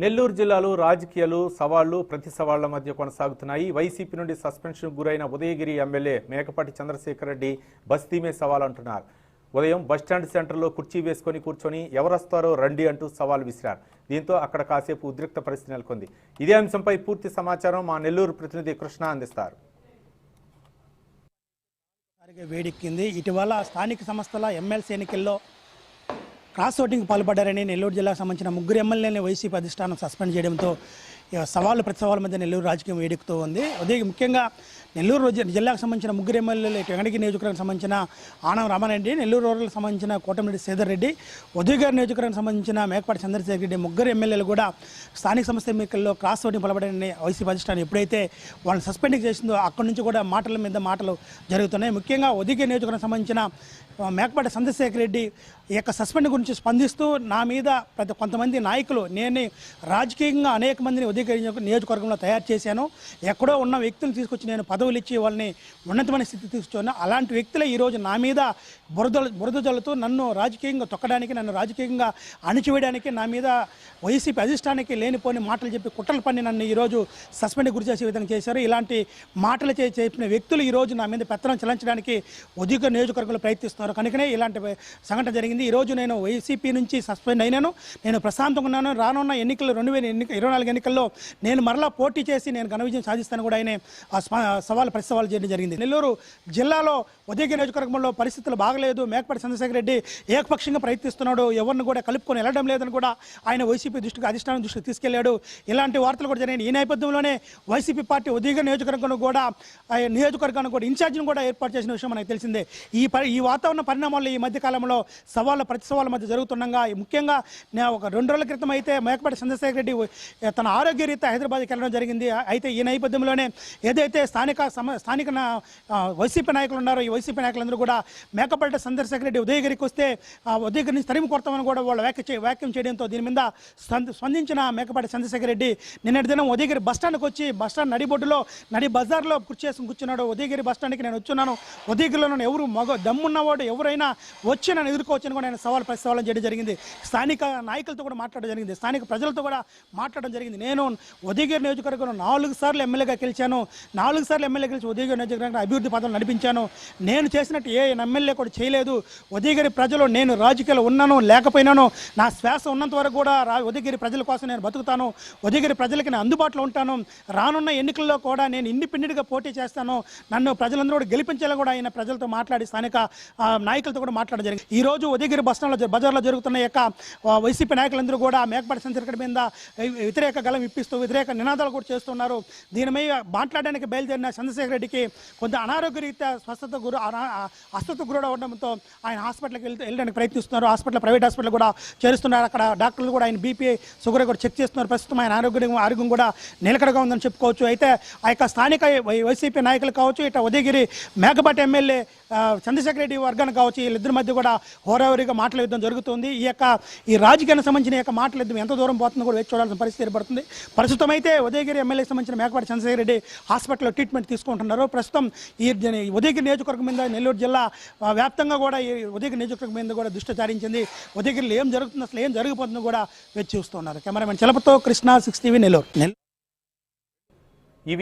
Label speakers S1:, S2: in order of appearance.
S1: నెల్లూరు జిల్లాలో రాజకీయాలు సవాళ్ళు ప్రతి సవాళ్ళ మధ్య కొనసాగుతున్నాయి. వైసీపీ నుండి సస్పెన్షన్ గురైన ఉదయగిరి ఎమ్మెల్యే మేకపాటి చంద్రశేఖర్ రెడ్డి బస్తీమే సవాల్ అంటున్నారు ఉదయం బస్టాండ్ సెంటర్లో కుర్చీ వేసుకొని కూర్చొని ఎవరొస్తారో రండి అంటూ సవాల్ విసిరారు. దీంతో అక్కడ కాసేపు ఉద్రిక్త పరిస్థితి నెలకొంది. ఇదే అంశంపై పూర్తి సమాచారం మా నెల్లూరు ప్రతినిధి కృష్ణ అందిస్తారు.
S2: వేడెక్కింది. ఇటీవల స్థానిక సంస్థల ఎమ్మెల్సీ ఎన్నికల్లో క్రాస్ ఓటింగ్ పాల్పడ్డారని నెల్లూరు జిల్లాకు సంబంధించిన ముగ్గురు ఎమ్మెల్యేని వైసీపీ అధిష్టానం సస్పెండ్ చేయడంతో సవాళ్ళు ప్రతి సవాళ్ళ మధ్య నెల్లూరు రాజకీయం వేడెక్కుతూ ఉంది. అదే ముఖ్యంగా నెల్లూరు జిల్లాకు సంబంధించిన ముగ్గురు ఎమ్మెల్యేలు ఇటు వెంకటగిరి నియోజకవర్గానికి సంబంధించిన ఆనం రామారెడ్డి నెల్లూరు రూరల్కి సంబంధించిన కోటమిరెడ్డి శ్రీధర్ రెడ్డి ఉదయగారి నియోజకవర్గానికి సంబంధించిన మేకపాటి చంద్రశేఖర్ రెడ్డి ముగ్గురు ఎమ్మెల్యేలు కూడా స్థానిక సంస్థ ఎన్నికల్లో క్రాస్ ఓటింగ్ పలబడని వైసీపీ అధిష్టానం ఎప్పుడైతే వాళ్ళని సస్పెండ్ చేసిందో అక్కడి నుంచి కూడా మాటల మీద మాటలు జరుగుతున్నాయి. ముఖ్యంగా ఉదయగిరి నియోజకవర్గానికి సంబంధించిన మేకపాటి చంద్రశేఖర్ రెడ్డి ఈ యొక్క సస్పెండ్ గురించి స్పందిస్తూ నా మీద ప్రతి కొంతమంది నాయకులు నేను రాజకీయంగా అనేక మందిని ఉదయ నియోజక- నియోజకవర్గంలో తయారు చేశాను. ఎక్కడో ఉన్న వ్యక్తులు తీసుకొచ్చి నేను పదవులు ఇచ్చి వాళ్ళని ఉన్నతమైన స్థితి తీసుకొచ్చాను. అలాంటి వ్యక్తులే ఈరోజు నా మీద బురద బురద జల్లుతూ నన్ను రాజకీయంగా తొక్కడానికి నన్ను రాజకీయంగా అణిచివేయడానికి నా మీద వైసీపీ అధిష్టానికి లేనిపోని మాటలు చెప్పి కుట్రలు పని నన్ను ఈరోజు సస్పెండ్ గురి చేసే విధంగా చేశారు. ఇలాంటి మాటలు చే- చెప్పిన వ్యక్తులు ఈరోజు నా మీద పెత్తనం చెల్లించడానికి ఉద్యోగ నియోజకవర్గంలో ప్రయత్నిస్తున్నారు. కనుకనే ఇలాంటి సంఘటన జరిగింది. ఈరోజు నేను వైసీపీ నుంచి సస్పెండ్ అయినాను. నేను ప్రశాంతంగా ఉన్నాను. రానున్న ఎన్నికలు రెండు వేల ఎన్నిక ఇరవై నాలుగు ఎన్నికల్లో నేను మరలా పోటీ చేసి నేను ఘన విజయం సాధిస్తాను కూడా ఆయన సవాల్ ప్రతి సవాల్ చేయడం జరిగింది. నెల్లూరు జిల్లాలో ఉదయగిరి నియోజకవర్గంలో పరిస్థితులు బాగలేదు. మేకపాటి చంద్రశేఖర రెడ్డి ఏకపక్షంగా ప్రయత్నిస్తున్నాడు. ఎవరిని కూడా కలుపుకొని వెళ్ళడం లేదని కూడా ఆయన వైసీపీ దృష్టికి అధిష్టానం దృష్టికి తీసుకెళ్ళాడు. ఇలాంటి వార్తలు కూడా జరిగినాయి. ఈ నేపథ్యంలోనే వైసీపీ పార్టీ ఉదయగిరి నియోజకవర్గం కూడా నియోజకవర్గాన్ని కూడా ఇన్ఛార్జిని కూడా ఏర్పాటు చేసిన విషయం మనకు తెలిసిందే. ఈ ఈ వాతావరణ పరిణామాలు ఈ మధ్య కాలంలో సవాళ్ళ ప్రతి సవాళ్ళ మధ్య జరుగుతుండగా ముఖ్యంగా ఒక రెండు రోజుల క్రితం అయితే మేకపాటి చంద్రశేఖర రెడ్డి తన ఆరోగ్య రీత్యా హైదరాబాద్కి వెళ్ళడం జరిగింది. అయితే ఈ నేపథ్యంలోనే ఏదైతే స్థానిక సమ స్థానిక వైసీపీ నాయకులు ఉన్నారో ఈ వైసీపీ నాయకులందరూ కూడా మేకపాటి చంద్రశేఖర్ రెడ్డి ఉదయగిరికి వస్తే ఉదయగిరి నుంచి తరిమి కొడతామని కూడా వాళ్ళు వ్యాఖ్య చే- వ్యాఖ్యం చేయడంతో దీని మీద స్పందించిన మేకపాటి చంద్రశేఖర రెడ్డి నిన్నటి దినం ఉదయగిరి బస్టాండ్కి వచ్చి బస్టాండ్ నడిబొడ్డులో నడి బజార్లో కుర్చీ చేసుకుని కూర్చున్నాడు. ఉదయగిరి బస్టాండ్కి నేను వచ్చున్నాను. ఉదయగిరిలో నన్ను ఎవరు మగ దమ్మున్నవాడు ఎవరైనా వచ్చి నన్ను ఎదుర్కోవచ్చని కూడా నేను సవాల్ ప్రతి చేయడం జరిగింది. స్థానిక నాయకులతో కూడా మాట్లాడడం జరిగింది. స్థానిక ప్రజలతో కూడా మాట్లాడడం జరిగింది. నేను ఉదయగిరి నియోజకవర్గంలో నాలుగు సార్లు ఎమ్మెల్యేగా గెలిచాను. నాలుగు సార్లు ఎమ్మెల్యే గెలిచి ఉదయగిరి నియోజకవర్గంలో అభివృద్ధి పథకం నడిపించాను. నేను చేసినట్టు ఏ ఎమ్మెల్యే కూడా చేయలేదు. ఉదయగిరి ప్రజలు నేను రాజకీయాలు ఉన్నాను లేకపోయినాను. నా శ్వాస ఉన్నంత వరకు కూడా రా ఉదయగిరి ప్రజల కోసం నేను బతుకుతాను. ఉదయగిరి ప్రజలకి నేను అందుబాటులో ఉంటాను. రానున్న ఎన్నికల్లో కూడా నేను ఇండిపెండెంట్గా పోటీ చేస్తాను. నన్ను ప్రజలందరూ కూడా గెలిపించేలా కూడా ఆయన ప్రజలతో మాట్లాడి స్థానిక నాయకులతో కూడా మాట్లాడడం జరిగింది. ఈ రోజు ఉదయగిరి బస్టాండ్లో బజార్లో జరుగుతున్న యొక్క వైసీపీ నాయకులందరూ కూడా మేకపాటి సంచరికడ మీద వ్యతిరేక గలం ఇప్పిస్తూ వ్యతిరేక నినాదాలు కూడా చేస్తున్నారు. దీని మాట్లాడడానికి బయలుదేరిన చంద్రశేఖర్ రెడ్డికి కొంత అనారోగ్య రీత్యా స్వస్థత గురు అస్వస్థత గురి అవడంతో ఆయన హాస్పిటల్కి వెళ్తే వెళ్ళడానికి ప్రయత్నిస్తున్నారు. హాస్పిటల్ ప్రైవేట్ హాస్పిటల్ కూడా చేరుస్తున్నారు. అక్కడ డాక్టర్లు కూడా ఆయన బీపీ షుగర్ కూడా చెక్ చేస్తున్నారు. ప్రస్తుతం ఆయన ఆరోగ్యం ఆరోగ్యం కూడా నిలకడగా ఉందని చెప్పుకోవచ్చు. అయితే ఆ యొక్క స్థానిక వై- వైసీపీ నాయకులు కావచ్చు ఇట్లా ఉదయగిరి మేకపాటి ఎమ్మెల్యే చంద్రశేఖర రెడ్డి వర్గానికి కావచ్చు వీళ్ళిద్దరి మధ్య కూడా హోరావరిగా మాటల యుద్ధం జరుగుతుంది. ఈ యొక్క ఈ రాజకీయానికి సంబంధించిన యొక్క మాటల యుద్ధం ఎంత దూరం పోతుందో కూడా వేచి చూడాల్సిన పరిస్థితి ఏర్పడుతుంది. ప్రస్తుతం అయితే ఉదయగిరి ఎమ్మెల్యేకి సంబంధించిన మేకపాటి చంద్రశేఖర్ రెడ్డి హాస్పిటల్లో ట్రీట్మెంట్ తీసుకుంటున్నారు. ప్రస్తుతం ఈ ఉదయగిరి నియోజకవర్గం మీద నెల్లూరు జిల్లా వ్యాప్తంగా కూడా ఈ ఉదయగిరి నియోజకవర్గం మీద కూడా దృష్టి సారించింది. ఉదయగిరిలో ఏం జరుగుతుంది అసలు ఏం జరిగిపోతుందో కూడా వేచి చూస్తున్నారు కెమెరామెన్ చలపతో కృష్ణ సిక్స్ టీవీ నెల్లూరు.